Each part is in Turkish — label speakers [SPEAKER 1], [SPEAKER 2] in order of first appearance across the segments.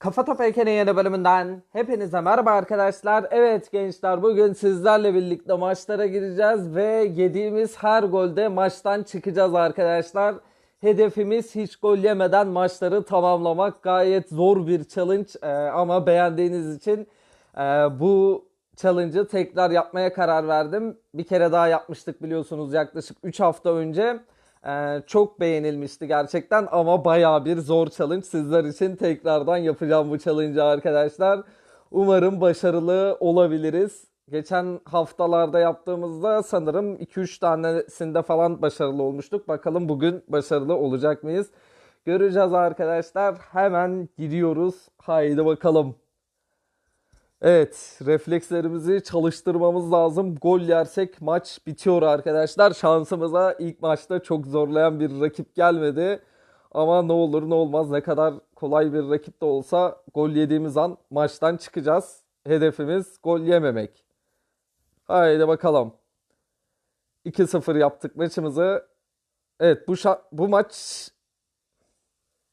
[SPEAKER 1] Kafa Top Eken'in yeni bölümünden hepinize merhaba arkadaşlar. Evet gençler bugün sizlerle birlikte maçlara gireceğiz ve yediğimiz her golde maçtan çıkacağız arkadaşlar. Hedefimiz hiç gol yemeden maçları tamamlamak. Gayet zor bir challenge Ee, ama beğendiğiniz için e, bu challenge'ı tekrar yapmaya karar verdim. Bir kere daha yapmıştık biliyorsunuz yaklaşık 3 hafta önce. Ee, çok beğenilmişti gerçekten ama baya bir zor challenge. Sizler için tekrardan yapacağım bu challenge'ı arkadaşlar. Umarım başarılı olabiliriz. Geçen haftalarda yaptığımızda sanırım 2-3 tanesinde falan başarılı olmuştuk. Bakalım bugün başarılı olacak mıyız? Göreceğiz arkadaşlar. Hemen gidiyoruz. Haydi bakalım. Evet, reflekslerimizi çalıştırmamız lazım. Gol yersek maç bitiyor arkadaşlar. Şansımıza ilk maçta çok zorlayan bir rakip gelmedi. Ama ne olur ne olmaz ne kadar kolay bir rakip de olsa gol yediğimiz an maçtan çıkacağız. Hedefimiz gol yememek. Haydi bakalım. 2-0 yaptık maçımızı. Evet bu bu maç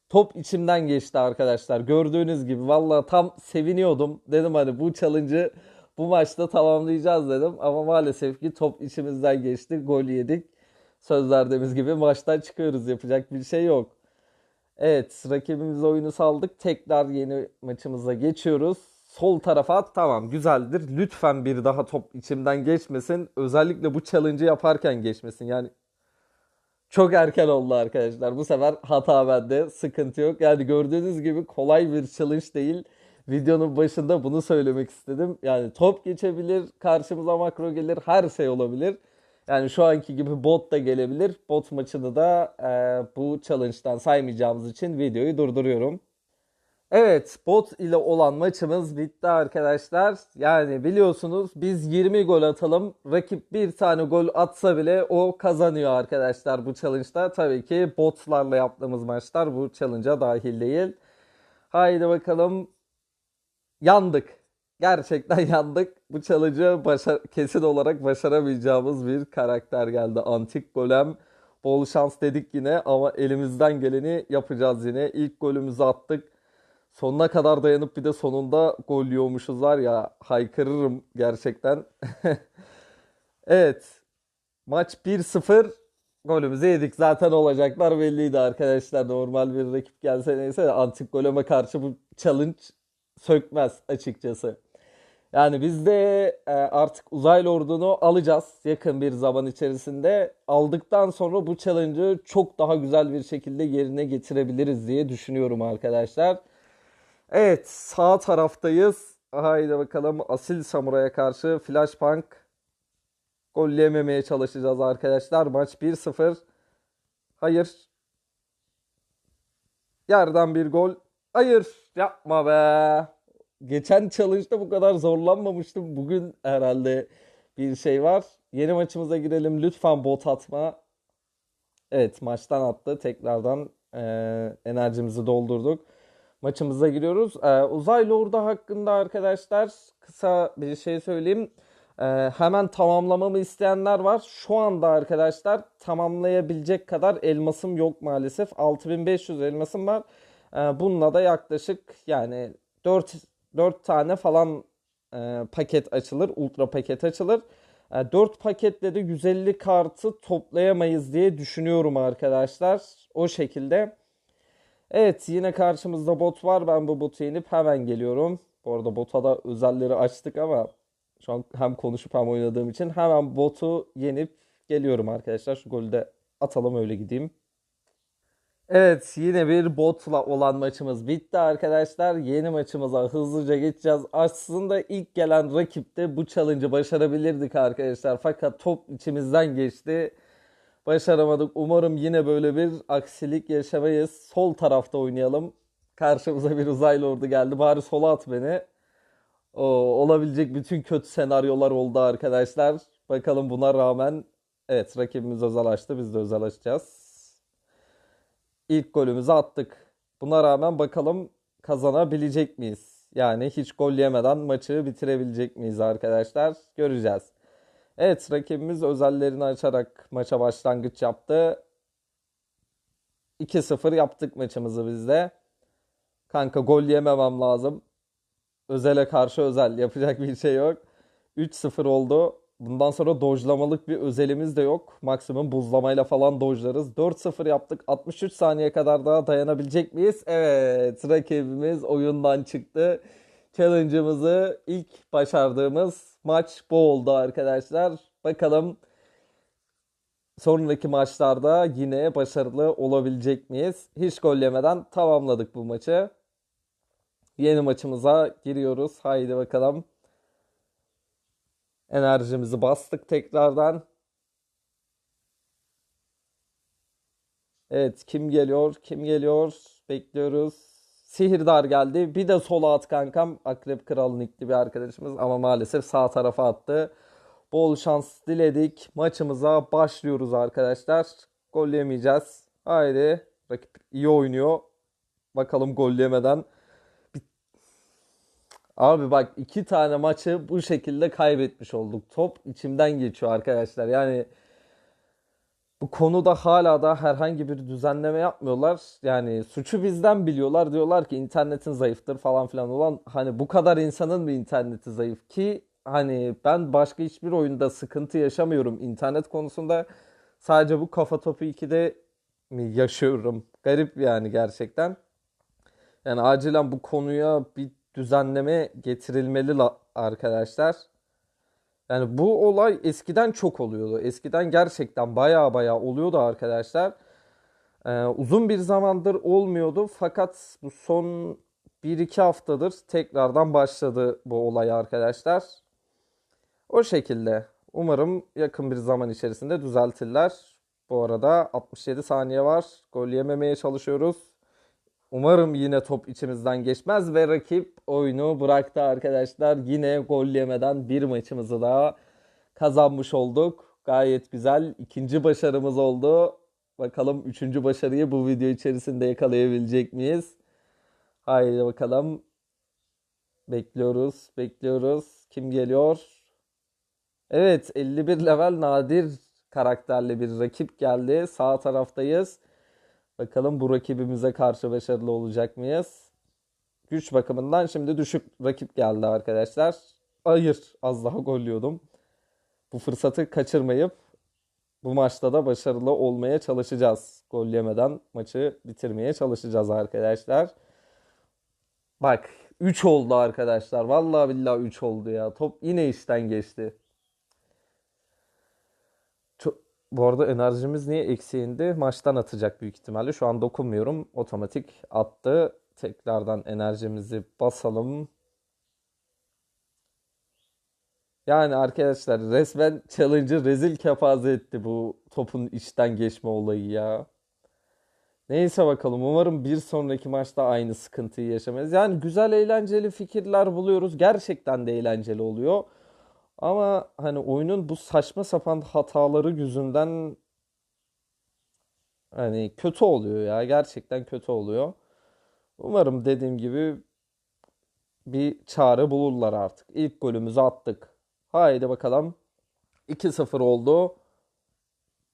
[SPEAKER 1] top içimden geçti arkadaşlar. Gördüğünüz gibi valla tam seviniyordum. Dedim hani bu challenge'ı bu maçta tamamlayacağız dedim. Ama maalesef ki top içimizden geçti. Gol yedik. Söz verdiğimiz gibi maçtan çıkıyoruz. Yapacak bir şey yok. Evet rakibimiz oyunu saldık. Tekrar yeni maçımıza geçiyoruz. Sol tarafa tamam güzeldir. Lütfen bir daha top içimden geçmesin. Özellikle bu challenge'ı yaparken geçmesin. Yani çok erken oldu arkadaşlar. Bu sefer hata bende. Sıkıntı yok. Yani gördüğünüz gibi kolay bir challenge değil. Videonun başında bunu söylemek istedim. Yani top geçebilir, karşımıza makro gelir, her şey olabilir. Yani şu anki gibi bot da gelebilir. Bot maçını da e, bu challenge'dan saymayacağımız için videoyu durduruyorum. Evet, bot ile olan maçımız bitti arkadaşlar. Yani biliyorsunuz biz 20 gol atalım. Rakip bir tane gol atsa bile o kazanıyor arkadaşlar bu challenge'da. Tabii ki botlarla yaptığımız maçlar bu challenge'a dahil değil. Haydi bakalım. Yandık. Gerçekten yandık. Bu challenge'ı başar kesin olarak başaramayacağımız bir karakter geldi. Antik Golem. Bol şans dedik yine ama elimizden geleni yapacağız yine. İlk golümüzü attık. Sonuna kadar dayanıp bir de sonunda gol yiyormuşuz var ya haykırırım gerçekten. Evet. Maç 1-0 golümüzü yedik. Zaten olacaklar belliydi arkadaşlar. Normal bir rakip gelse neyse de antik goleme karşı bu challenge sökmez açıkçası. Yani biz de e, artık uzaylı ordunu alacağız yakın bir zaman içerisinde. Aldıktan sonra bu challenge'ı çok daha güzel bir şekilde yerine getirebiliriz diye düşünüyorum arkadaşlar. Evet sağ taraftayız. Haydi bakalım Asil Samuray'a karşı Flashpunk golleyememeye çalışacağız arkadaşlar. Maç 1-0. Hayır. Yerden bir gol. Hayır yapma be. Geçen challenge'da bu kadar zorlanmamıştım. Bugün herhalde bir şey var. Yeni maçımıza girelim. Lütfen bot atma. Evet maçtan attı. Tekrardan e, enerjimizi doldurduk. Maçımıza giriyoruz. E, uzaylı ordu hakkında arkadaşlar kısa bir şey söyleyeyim. E, hemen tamamlamamı isteyenler var. Şu anda arkadaşlar tamamlayabilecek kadar elmasım yok maalesef. 6500 elmasım var. E, bununla da yaklaşık yani 4 4 tane falan e, paket açılır. Ultra paket açılır. E, 4 paketle de 150 kartı toplayamayız diye düşünüyorum arkadaşlar. O şekilde. Evet yine karşımızda bot var. Ben bu botu yenip hemen geliyorum. Bu arada bota da özelleri açtık ama şu an hem konuşup hem oynadığım için hemen botu yenip geliyorum arkadaşlar. Şu golü de atalım öyle gideyim. Evet yine bir botla olan maçımız bitti arkadaşlar. Yeni maçımıza hızlıca geçeceğiz. Aslında ilk gelen rakipte bu challenge'ı başarabilirdik arkadaşlar. Fakat top içimizden geçti. Başaramadık. Umarım yine böyle bir aksilik yaşamayız. Sol tarafta oynayalım. Karşımıza bir uzaylı ordu geldi. Bari sola at beni. O, olabilecek bütün kötü senaryolar oldu arkadaşlar. Bakalım buna rağmen evet rakibimiz özel. Biz de özel. İlk golümüzü attık. Buna rağmen bakalım kazanabilecek miyiz? Yani hiç gol yemeden maçı bitirebilecek miyiz arkadaşlar? Göreceğiz. Evet rakibimiz özellerini açarak maça başlangıç yaptı. 2-0 yaptık maçımızı biz de. Kanka gol yememem lazım. Özel'e karşı özel yapacak bir şey yok. 3-0 oldu. Bundan sonra dojlamalık bir özelimiz de yok. Maksimum buzlamayla falan dojlarız. 4-0 yaptık. 63 saniye kadar daha dayanabilecek miyiz? Evet, rakibimiz oyundan çıktı. Challenge'ımızı ilk başardığımız maç bu oldu arkadaşlar. Bakalım sonraki maçlarda yine başarılı olabilecek miyiz? Hiç gol yemeden tamamladık bu maçı. Yeni maçımıza giriyoruz. Haydi bakalım. Enerjimizi bastık tekrardan. Evet, kim geliyor? Kim geliyor? Bekliyoruz. Sihirdar geldi. Bir de sola at kankam. Akrep Kral nickli bir arkadaşımız ama maalesef sağ tarafa attı. Bol şans diledik. Maçımıza başlıyoruz arkadaşlar. Gol yemeyeceğiz. Haydi. Rakip iyi oynuyor. Bakalım gol yemeden. Abi bak iki tane maçı bu şekilde kaybetmiş olduk. Top içimden geçiyor arkadaşlar. Yani bu konuda hala da herhangi bir düzenleme yapmıyorlar. Yani suçu bizden biliyorlar. Diyorlar ki internetin zayıftır falan filan. Ulan hani bu kadar insanın mı interneti zayıf ki hani ben başka hiçbir oyunda sıkıntı yaşamıyorum internet konusunda. Sadece bu kafa topu 2'de mi yaşıyorum? Garip yani gerçekten. Yani acilen bu konuya bir düzenleme getirilmeli la- arkadaşlar. Yani bu olay eskiden çok oluyordu. Eskiden gerçekten baya baya oluyordu arkadaşlar. Ee, uzun bir zamandır olmuyordu fakat bu son 1-2 haftadır tekrardan başladı bu olay arkadaşlar. O şekilde. Umarım yakın bir zaman içerisinde düzeltirler. Bu arada 67 saniye var. Gol yememeye çalışıyoruz. Umarım yine top içimizden geçmez ve rakip oyunu bıraktı arkadaşlar. Yine gol yemeden bir maçımızı daha kazanmış olduk. Gayet güzel. İkinci başarımız oldu. Bakalım üçüncü başarıyı bu video içerisinde yakalayabilecek miyiz? Haydi bakalım. Bekliyoruz, bekliyoruz. Kim geliyor? Evet, 51 level nadir karakterli bir rakip geldi. Sağ taraftayız. Bakalım bu rakibimize karşı başarılı olacak mıyız? Güç bakımından şimdi düşük rakip geldi arkadaşlar. Hayır, az daha golluyordum. Bu fırsatı kaçırmayıp bu maçta da başarılı olmaya çalışacağız. Gol yemeden maçı bitirmeye çalışacağız arkadaşlar. Bak 3 oldu arkadaşlar. Vallahi billahi 3 oldu ya. Top yine işten geçti. Çok, bu arada enerjimiz niye eksiğindi? Maçtan atacak büyük ihtimalle. Şu an dokunmuyorum. Otomatik attı. Tekrardan enerjimizi basalım. Yani arkadaşlar resmen Challenger rezil kepaze etti bu topun içten geçme olayı ya. Neyse bakalım. Umarım bir sonraki maçta aynı sıkıntıyı yaşamayız. Yani güzel eğlenceli fikirler buluyoruz. Gerçekten de eğlenceli oluyor. Ama hani oyunun bu saçma sapan hataları yüzünden hani kötü oluyor ya. Gerçekten kötü oluyor. Umarım dediğim gibi bir çare bulurlar artık. İlk golümüzü attık. Haydi bakalım. 2-0 oldu.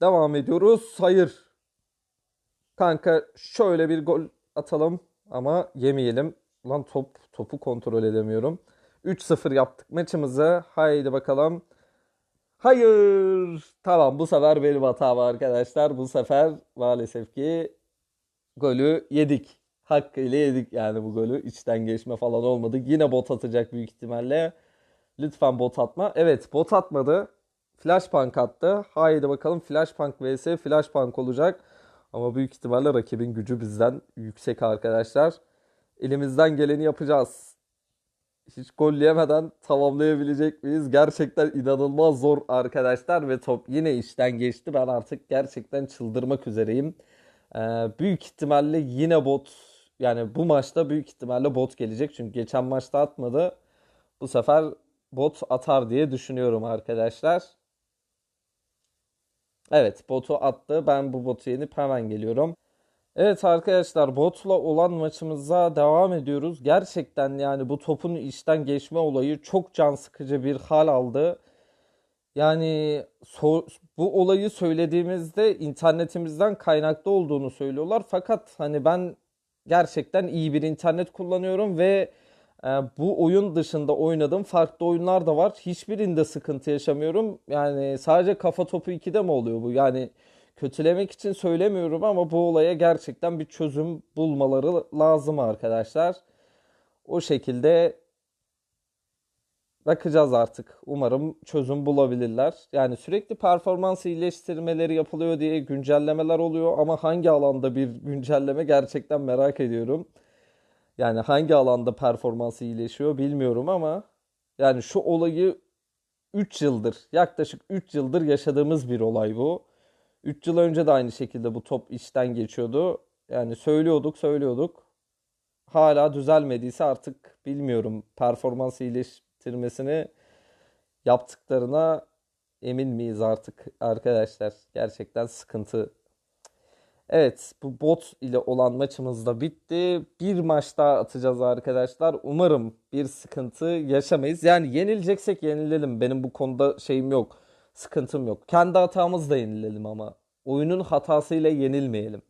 [SPEAKER 1] Devam ediyoruz. Hayır. Kanka şöyle bir gol atalım ama yemeyelim. Lan top topu kontrol edemiyorum. 3-0 yaptık maçımızı. Haydi bakalım. Hayır. Tamam bu sefer benim hatam arkadaşlar. Bu sefer maalesef ki golü yedik. Hakkıyla yedik yani bu golü. İçten geçme falan olmadı. Yine bot atacak büyük ihtimalle. Lütfen bot atma. Evet bot atmadı. Flashpunk attı. Haydi bakalım Flashpunk vs Flashpunk olacak. Ama büyük ihtimalle rakibin gücü bizden yüksek arkadaşlar. Elimizden geleni yapacağız. Hiç gol yemeden tamamlayabilecek miyiz? Gerçekten inanılmaz zor arkadaşlar ve top yine işten geçti. Ben artık gerçekten çıldırmak üzereyim. Ee, büyük ihtimalle yine bot yani bu maçta büyük ihtimalle bot gelecek. Çünkü geçen maçta atmadı. Bu sefer bot atar diye düşünüyorum arkadaşlar. Evet botu attı. Ben bu botu yenip hemen geliyorum. Evet arkadaşlar botla olan maçımıza devam ediyoruz. Gerçekten yani bu topun içten geçme olayı çok can sıkıcı bir hal aldı. Yani so- bu olayı söylediğimizde internetimizden kaynaklı olduğunu söylüyorlar. Fakat hani ben gerçekten iyi bir internet kullanıyorum ve e, bu oyun dışında oynadığım farklı oyunlar da var. Hiçbirinde sıkıntı yaşamıyorum. Yani sadece Kafa Topu 2'de mi oluyor bu? Yani kötülemek için söylemiyorum ama bu olaya gerçekten bir çözüm bulmaları lazım arkadaşlar. O şekilde bakacağız artık. Umarım çözüm bulabilirler. Yani sürekli performans iyileştirmeleri yapılıyor diye güncellemeler oluyor ama hangi alanda bir güncelleme gerçekten merak ediyorum. Yani hangi alanda performans iyileşiyor bilmiyorum ama yani şu olayı 3 yıldır, yaklaşık 3 yıldır yaşadığımız bir olay bu. 3 yıl önce de aynı şekilde bu top işten geçiyordu. Yani söylüyorduk, söylüyorduk. Hala düzelmediyse artık bilmiyorum performans iyileştirmesini yaptıklarına emin miyiz artık arkadaşlar? Gerçekten sıkıntı. Evet, bu bot ile olan maçımız da bitti. Bir maç daha atacağız arkadaşlar. Umarım bir sıkıntı yaşamayız. Yani yenileceksek yenilelim. Benim bu konuda şeyim yok. Sıkıntım yok. Kendi hatamızla yenilelim ama oyunun hatasıyla yenilmeyelim.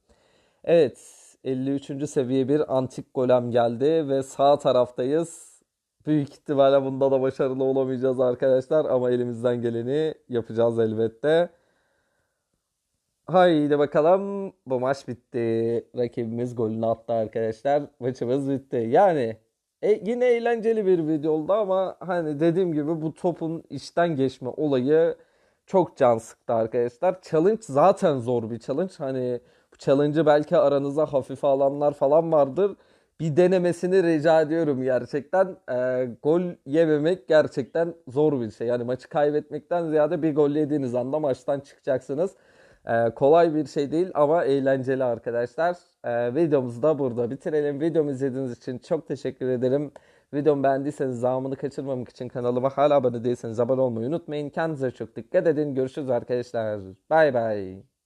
[SPEAKER 1] Evet, 53. seviye bir antik golem geldi ve sağ taraftayız. Büyük ihtimalle bunda da başarılı olamayacağız arkadaşlar ama elimizden geleni yapacağız elbette. Haydi bakalım bu maç bitti. Rakibimiz golünü attı arkadaşlar. Maçımız bitti. Yani e, yine eğlenceli bir video oldu ama hani dediğim gibi bu topun işten geçme olayı çok can sıktı arkadaşlar. Challenge zaten zor bir challenge. Hani bu challenge'ı belki aranızda hafife alanlar falan vardır. Bir denemesini rica ediyorum gerçekten. Ee, gol yememek gerçekten zor bir şey. Yani maçı kaybetmekten ziyade bir gol yediğiniz anda maçtan çıkacaksınız. Ee, kolay bir şey değil ama eğlenceli arkadaşlar. Ee, videomuzu da burada bitirelim. Videomu izlediğiniz için çok teşekkür ederim. Videomu beğendiyseniz zamanını kaçırmamak için kanalıma hala abone değilseniz abone olmayı unutmayın. Kendinize çok dikkat edin. Görüşürüz arkadaşlar. Bay bay.